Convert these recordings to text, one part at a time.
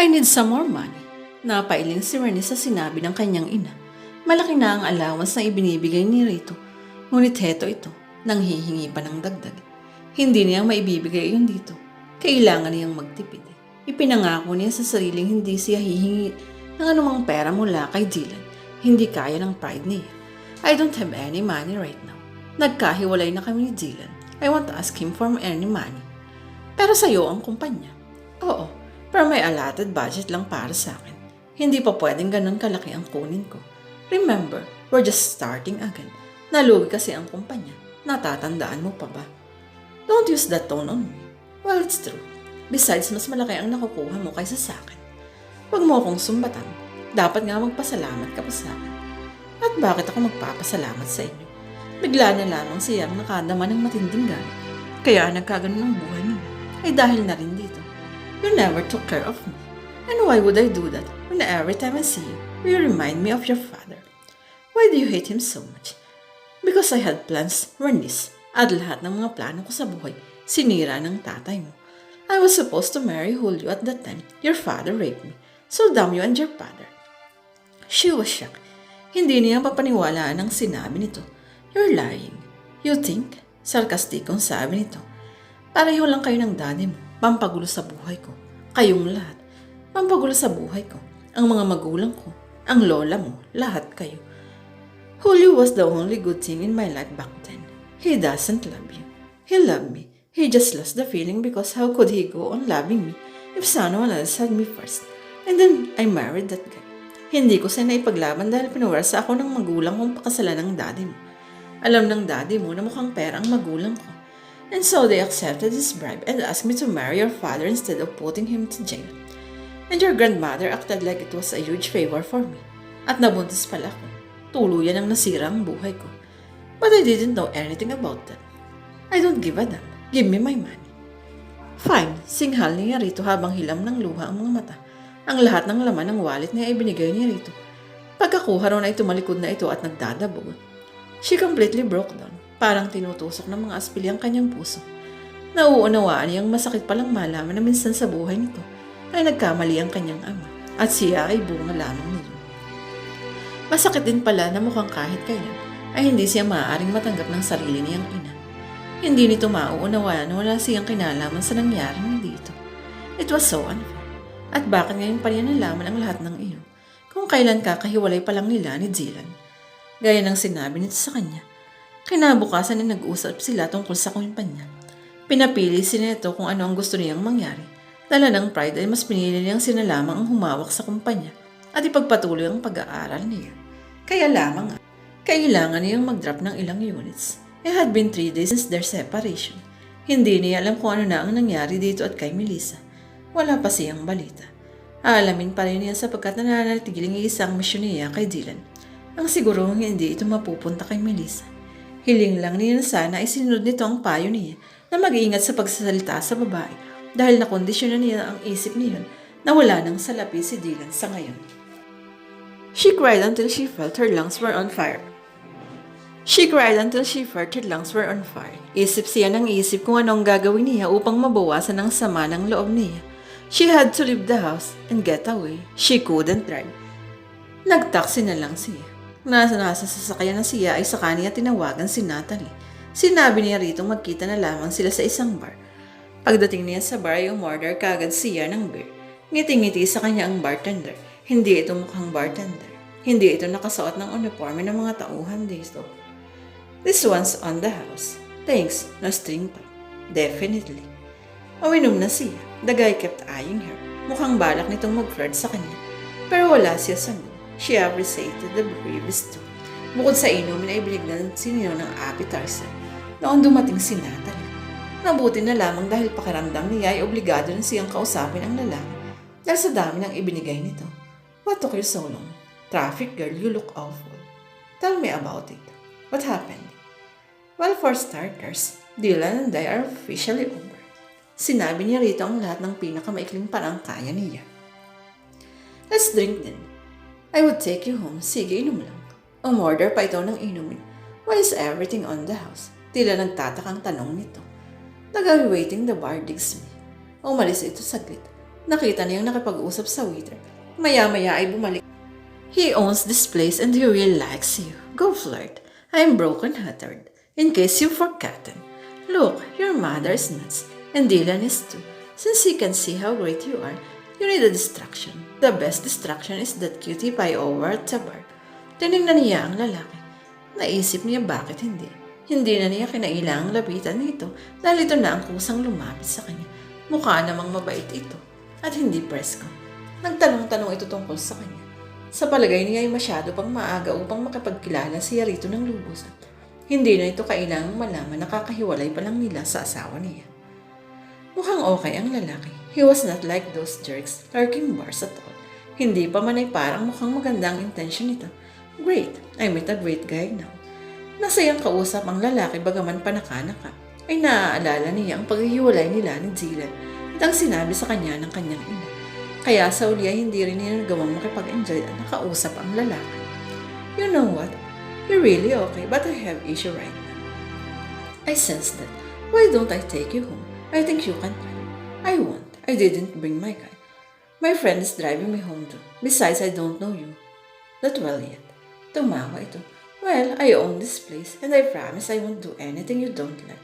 I need some more money. Napailing si Rennie sa sinabi ng kanyang ina. Malaki na ang allowance na ibinibigay ni Rito. Ngunit heto ito, nang hihingi pa ng dagdag. Hindi niya maibibigay yun dito. Kailangan niyang magtipid. Ipinangako niya sa sariling hindi siya hihingi ng anumang pera mula kay Dylan. Hindi kaya ng pride niya. I don't have any money right now. Nagkahiwalay na kami ni Dylan. I want to ask him for any money. Pero sa'yo ang kumpanya. Oo, pero may allotted budget lang para sa akin. Hindi pa pwedeng ganun kalaki ang kunin ko. Remember, we're just starting agad. Nalugi kasi ang kumpanya. Natatandaan mo pa ba? Don't use that tone on me. Well, it's true. Besides, mas malaki ang nakukuha mo kaysa sa akin. Huwag mo akong sumbatan. Dapat nga magpasalamat ka pa sa akin. At bakit ako magpapasalamat sa inyo? Bigla na lamang siyang nakadama ng matinding galit. Kaya nagkaganon ang buhay niya. Ay dahil na rin dito. You never took care of me. And why would I do that when every time I see you, you remind me of your father? Why do you hate him so much? Because I had plans, Bernice, at lahat ng mga plano ko sa buhay, sinira ng tatay mo. I was supposed to marry Julio at that time. Your father raped me. So damn you and your father. She was shocked. Hindi niya papaniwalaan ang sinabi nito. You're lying. You think? Sarkastikong sabi nito. Pareho lang kayo ng daddy mo. Pampagulo sa buhay ko. Kayong lahat. Pampagulo sa buhay ko. Ang mga magulang ko. Ang lola mo. Lahat kayo. Julio was the only good thing in my life back then. He doesn't love you. He loved me. He just lost the feeling because how could he go on loving me if someone else had me first? And then I married that guy. Hindi ko siya naipaglaban dahil pinuwersa ako ng magulang kong pakasalan ng daddy mo. Alam ng daddy mo na mukhang pera ang magulang ko. And so they accepted his bribe and asked me to marry your father instead of putting him to jail. And your grandmother acted like it was a huge favor for me. At nabuntis pala ko. Tuluyan ang nasira ang buhay ko. But I didn't know anything about that. I don't give a damn. Give me my money. Fine, singhal niya rito habang hilam ng luha ang mga mata. Ang lahat ng laman ng wallet niya ay binigay niya rito. Pagkakuha ron ay tumalikod na ito at nagdadabog. She completely broke down. Parang tinutusok ng mga aspili ang kanyang puso. Nauunawaan niyang masakit palang malaman na minsan sa buhay nito ay nagkamali ang kanyang ama at siya ay bunga lamang nito. Masakit din pala na mukhang kahit kailan ay hindi siya maaaring matanggap ng sarili niyang ina. Hindi nito mauunawaan na wala siyang kinalaman sa nangyari dito. It was so unfair. At bakit ngayon pa niya nalaman ang lahat ng iyon kung kailan kakahiwalay pa lang nila ni Dylan? Gaya ng sinabi nito sa kanya. Kinabukasan ay nag-usap sila tungkol sa kumpanya. Pinapili si Neto kung ano ang gusto niyang mangyari. Dala ng pride ay mas pinili niyang sina lamang ang humawak sa kumpanya at ipagpatuloy ang pag-aaral niya. Kaya lamang nga, kailangan niyang mag-drop ng ilang units. It had been three days since their separation. Hindi niya alam kung ano na ang nangyari dito at kay Melissa. Wala pa siyang balita. Aalamin pa rin niya sapagkat nananatiling isang misyon niya kay Dylan. Ang siguro hindi ito mapupunta kay Melissa. Hiling lang na sana ay sinunod nito ang payo niya na mag-iingat sa pagsasalita sa babae dahil nakondisyonan niya ang isip niya na wala nang salapi si Dylan sa ngayon. She cried until she felt her lungs were on fire. She cried until she felt her lungs were on fire. Isip siya ng isip kung anong gagawin niya upang mabawasan ang sama ng loob niya. She had to leave the house and get away. She couldn't drive. Nagtaksi na lang siya. Nasa nasa sasakyan na siya ay sa kanya tinawagan si Natalie. Sinabi niya rito magkita na lamang sila sa isang bar. Pagdating niya sa bar ay umorder kagad siya ng beer. Ngiti-ngiti sa kanya ang bartender. Hindi ito mukhang bartender. Hindi ito nakasuot ng uniforme ng mga tauhan dito. This one's on the house. Thanks, no string pa. Definitely. Uminom na siya. The guy kept eyeing her. Mukhang balak nitong mag-flirt sa kanya. Pero wala siya sa mood. She appreciated the previous two. Bukod sa inumin ay binignan si Nino ng appetizer. Noon dumating si Natalie. Nabuti na lamang dahil pakiramdam niya ay obligado na siyang kausapin ang lalaki dahil sa dami ng ibinigay nito. What took you so long? Traffic girl, you look awful. Tell me about it. What happened? Well, for starters, Dylan and I are officially over. Sinabi niya rito ang lahat ng pinakamaikling parang kaya niya. Let's drink then. I would take you home. Sige, inom lang. Umorder pa ito ng inumin. Why is everything on the house? Tila nagtatakang tanong nito. Nag-waiting the bar digs me. Umalis ito saglit. Nakita niyang nakipag-usap sa waiter. Maya-maya ay bumalik. He owns this place and he really likes you. Go flirt. I'm broken-hearted. In case you've forgotten. Look, your mother is nuts. And Dylan is too. Since he can see how great you are, you need a distraction. The best distraction is that cutie pie over at the bar. Tinignan niya ang lalaki. Naisip niya bakit hindi. Hindi na niya kinailangang lapitan nito dahil ito na ang kusang lumapit sa kanya. Mukha namang mabait ito at hindi presko. Nagtanong-tanong ito tungkol sa kanya. Sa palagay niya ay masyado pang maaga upang makapagkilala siya rito ng lubusan. Hindi na ito kailangang malaman na kakahiwalay pa lang nila sa asawa niya. Mukhang okay ang lalaki. He was not like those jerks lurking bars at all. Hindi pa man ay parang mukhang maganda ang intention nito. Great, I met a great guy now. Nasayang kausap ang lalaki bagaman panaka-naka, ay naaalala niya ang paghihiwalay nila ni Dylan at ang sinabi sa kanya ng kanyang ina. Kaya sa uli ay hindi rin niya nagawang makipag-enjoy at nakausap ang lalaki. You know what? You're really okay, but I have issue right now. I sense that. Why don't I take you home? I think you can try. I won't. I didn't bring my guy. My friend is driving me home too. Besides, I don't know you. That well yet. Tumawa ito. Well, I own this place and I promise I won't do anything you don't like.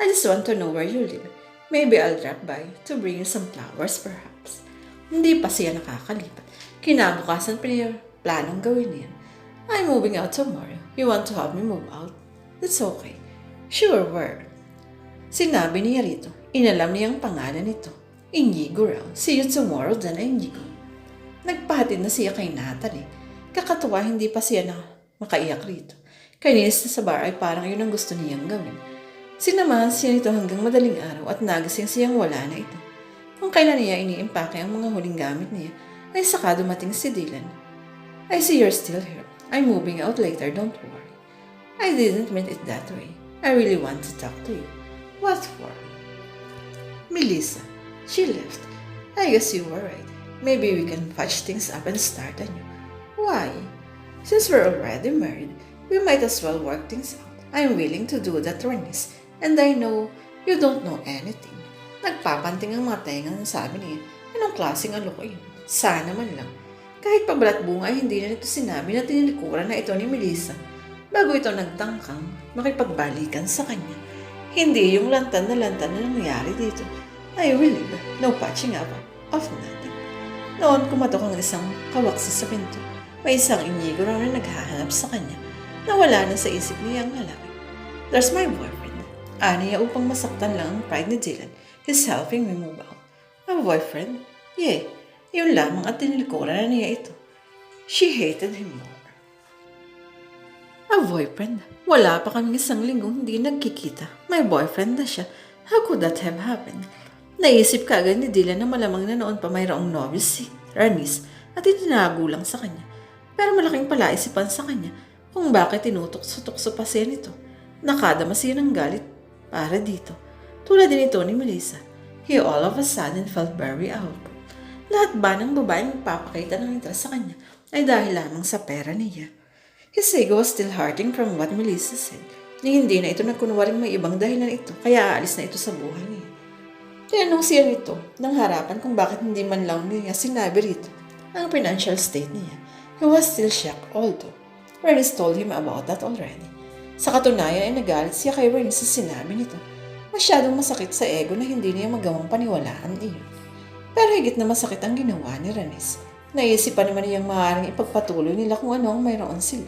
I just want to know where you live. Maybe I'll drop by to bring you some flowers perhaps. Hindi pa siya nakakalipat. Kinabukasan pa niya planong gawin niya. I'm moving out tomorrow. You want to help me move out? That's okay. Sure, where? Sinabi niya rito. Inalam niya ang pangalan nito. Inigo raw. See you tomorrow, then Inigo. Nagpahatid na siya kay Natalie. Kakatuwa hindi pa siya na makaiyak rito. Kainis na sa bar ay parang yun ang gusto niyang gawin. Sinamahan siya nito hanggang madaling araw at nagising siyang wala na ito. Kung kailan niya iniimpake ang mga huling gamit niya, ay saka dumating si Dylan. I see you're still here. I'm moving out later, don't worry. I didn't mean it that way. I really want to talk to you. What for? Melissa, she left. I guess you were right. Maybe we can patch things up and start anew. Why? Since we're already married, we might as well work things out. I'm willing to do that, Renis. And I know you don't know anything. Nagpapanting ang mga tenga ng sabi niya. Anong klaseng alok yun? Sana man lang. Kahit pabalat bunga hindi na nito sinabi na tinilikuran na ito ni Melissa bago ito nagtangkang makipagbalikan sa kanya. Hindi yung lantan na lantan na nangyari dito. I really no patching up of nothing. Noon kumatok ang isang kawaksa sa pinto. May isang inigo raw na naghahanap sa kanya na wala na sa isip niya ang lalaki. There's my boyfriend. Ani niya upang masaktan lang ang pride ni Dylan. He's helping me move out. A boyfriend? Yeah, yun lamang at tinilikuran na niya ito. She hated him more. A boyfriend? Wala pa kaming isang linggong hindi nagkikita. May boyfriend na siya. How could that have happened? Naisip ka agad ni Dylan na malamang na noon pa mayroong novice si Ranis at itinago lang sa kanya. Pero malaking palaisipan sa kanya kung bakit tinutukso-tukso pa siya nito. Nakadama siya ng galit para dito. Tulad din ito ni Melissa. He all of a sudden felt very out. Lahat ba ng babaeng magpapakita ng interest sa kanya ay dahil lamang sa pera niya? His ego was still hurting from what Melissa said. Ni hindi na ito nagkunwaring may ibang dahilan ito, kaya aalis na ito sa buhay niya. Tinanong siya nito ng harapan kung bakit hindi man lang niya sinabi rito ang financial state niya. He was still shocked although Bernice told him about that already. Sa katunayan ay nagalit siya kay Bernice sa sinabi nito. Masyadong masakit sa ego na hindi niya magawang paniwalaan iyon. Pero higit na masakit ang ginawa ni Renis. Naisipan naman niyang maaaring ipagpatuloy nila kung ano ang mayroon sila.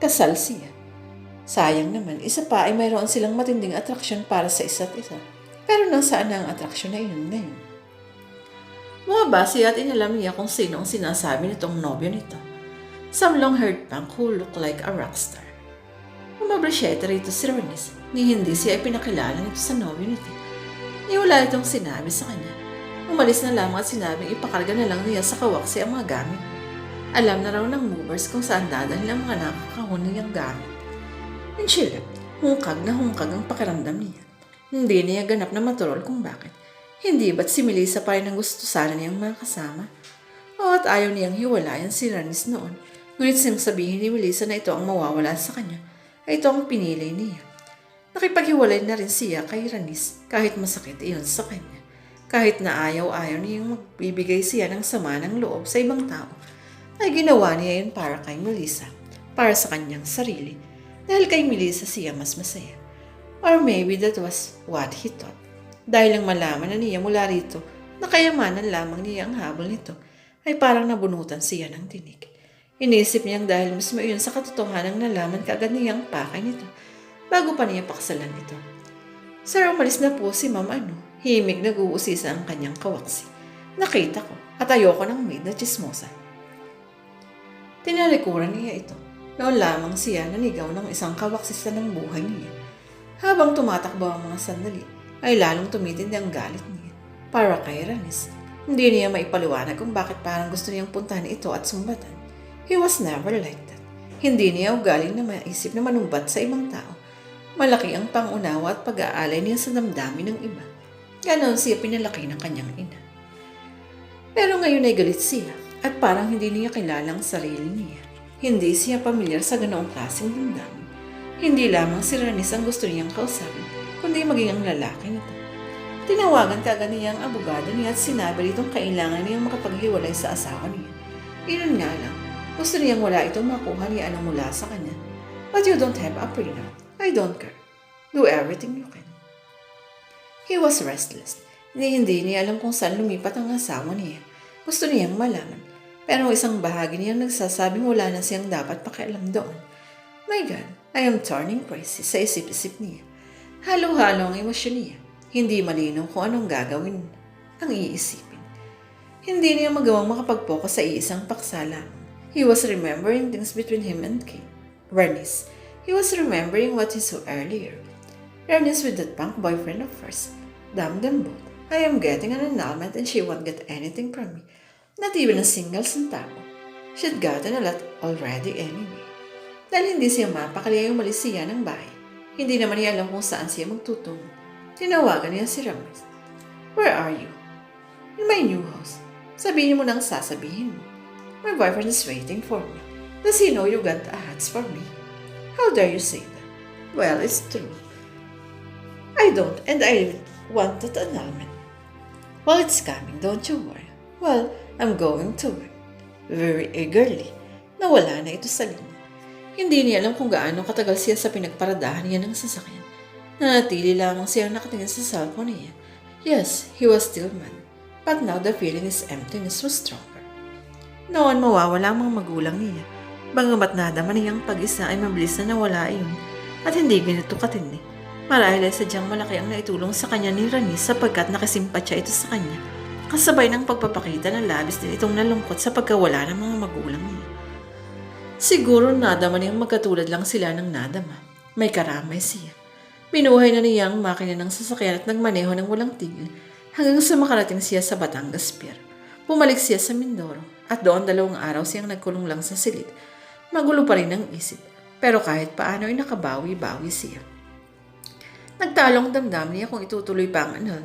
Kasal siya. Sayang naman, isa pa ay mayroon silang matinding atraksyon para sa isa't isa. Pero nang saan na ang atraksyon na iyon ngayon? Mababa siya at inalam niya kung sino ang sinasabi nitong nobyo nito. Some long-haired punk who look like a rockstar. Umabrisyete rito si Renis, ni hindi siya ay pinakilala nito sa nobyo nito. Ni wala itong sinabi sa kanya. Umalis na lamang at sinabing ipakarga na lang niya sa kawaksi ang mga gamit. Alam na raw ng movers kung saan dadalhin ang mga nakakahon niyang gamit. In Chile, hungkag na hungkag ang pakiramdam niya. Hindi niya ganap na maturol kung bakit. Hindi ba't si Melissa pa rin ang gusto sana niyang makasama? O at ayaw niyang hiwalayan si Ranis noon. Ngunit siyang sabihin ni Melissa na ito ang mawawala sa kanya, ay ito ang pinili niya. Nakipaghiwalay na rin siya kay Ranis kahit masakit iyon sa kanya. Kahit na ayaw-ayaw niyang magbibigay siya ng sama ng loob sa ibang tao, ay ginawa niya yun para kay Melissa, para sa kanyang sarili. Dahil kay Melissa siya mas masaya. Or maybe that was what he thought. Dahil lang malaman na niya mula rito na kayamanan lamang niya ang habol nito, ay parang nabunutan siya ng tinig. Inisip niyang dahil mismo iyon sa katotohanan nalaman kaagad niyang pakay nito bago pa niya paksalan ito. Sir, umalis na po si Ma'am ano. Himig nag-uusisa ang kanyang kawaksi. Nakita ko at ayoko ng maid na chismosa. Tinalikuran niya ito. Noon lamang siya nanigaw ng isang kawaksisa ng buhay niya. Habang tumatakbo ang mga sandali, ay lalong tumitindi ang galit niya. Para kay Ranis, hindi niya maipaliwanag kung bakit parang gusto niyang puntahan ito at sumbatan. He was never like that. Hindi niya ugaling na maisip na manumbat sa ibang tao. Malaki ang pangunawa at pag-aalay niya sa damdamin ng iba. Ganon siya pinalaki ng kanyang ina. Pero ngayon ay galit siya at parang hindi niya kilala ang sarili niya. Hindi siya pamilyar sa ganoong klaseng damdamin. Hindi lamang si Ranis ang gusto niyang kausapin, kundi maging ang lalaki nito. Tinawagan ka agad niya ang abogado niya at sinabi nitong kailangan niyang makapaghiwalay sa asawa niya. Iyon nga lang, gusto niyang wala itong makuha ni ano mula sa kanya. But you don't have a prenup. I don't care. Do everything you can. He was restless. Hindi, hindi niya alam kung saan lumipat ang asawa niya. Gusto niyang malaman. Pero isang bahagi niyang nagsasabing wala na siyang dapat pakialam doon. My God, I am turning crazy sa isip-isip niya. Halo-halo ang emosyon niya. Hindi malinaw kung anong gagawin ang iisipin. Hindi niya magawang makapag-focus sa iisang paksa lamang. He was remembering things between him and Kate. Bernice. He was remembering what he saw earlier. Bernice with that punk boyfriend of hers. Damn them both. I am getting an annulment and she won't get anything from me. Not even a single centavo. She'd gotten a lot already anyway. Dahil hindi siya mapakali umalis siya ng bahay. Hindi naman niya alam kung saan siya magtutungo. Tinawagan niya si Ramis. Where are you? In my new house. Sabihin mo nang sasabihin mo. My boyfriend is waiting for me. Does he know you got a hats for me? How dare you say that? Well, it's true. I don't, and I want that annulment. Well, it's coming, don't you worry. Well, I'm going to work. Very eagerly. Nawala na ito sa linya. Hindi niya alam kung gaano katagal siya sa pinagparadahan niya ng sasakyan. Nanatili lamang siya nakatingin sa cellphone niya. Yes, he was still mad. But now the feeling is emptiness was stronger. Noon mawawala ang mga magulang niya. Bagamat nadama niyang pag-isa ay mabilis na nawala iyon at hindi ganito katindi. Marahil ay sadyang malaki ang naitulong sa kanya ni Rani sapagkat nakasimpatya ito sa kanya. Kasabay ng pagpapakita ng labis din itong nalungkot sa pagkawala ng mga magulang. Siguro nadama niyang magkatulad lang sila ng nadama. May karamay siya. Binuhay na niya ang makina ng sasakyan at nagmaneho ng walang tigil hanggang sa makarating siya sa Batangas Pier. Bumalik siya sa Mindoro at doon dalawang araw siyang nagkulong lang sa silid. Magulo pa rin ang isip pero kahit paano ay nakabawi-bawi siya. Nagtalong damdam niya kung itutuloy pa ang anal.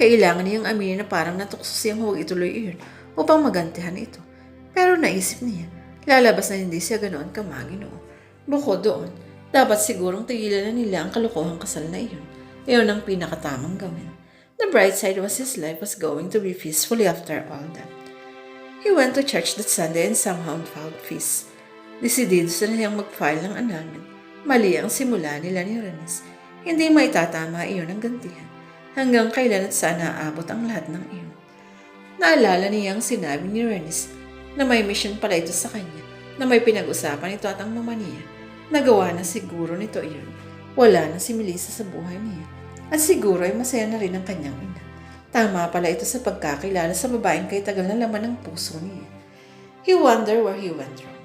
Kailangan niyang aminin na parang natukso siyang huwag ituloy iyon upang magantihan ito. Pero naisip niya, lalabas na hindi siya ganoon kamagino. Bukod doon, dapat sigurong tigilan na nila ang kalokohang kasal na iyon. Iyon ang pinakatamang gawin. The bright side was his life was going to be peacefully after all that. He went to church that Sunday and somehow found peace. Desidido sa niyang mag-file ng annulment. Mali ang simula nila ni Renis. Hindi maitatama iyon ang gantihan. Hanggang kailan at saan naaabot ang lahat ng iyon. Naalala niya ang sinabi ni Renis na may mission pala ito sa kanya, na may pinag-usapan ito at ang mama niya. Nagawa na siguro nito iyon. Wala na si Melissa sa buhay niya. At siguro ay masaya na rin ang kanyang ina. Tama pala ito sa pagkakilala sa babaeng kay tagal na laman ng puso niya. He wondered where he went wrong.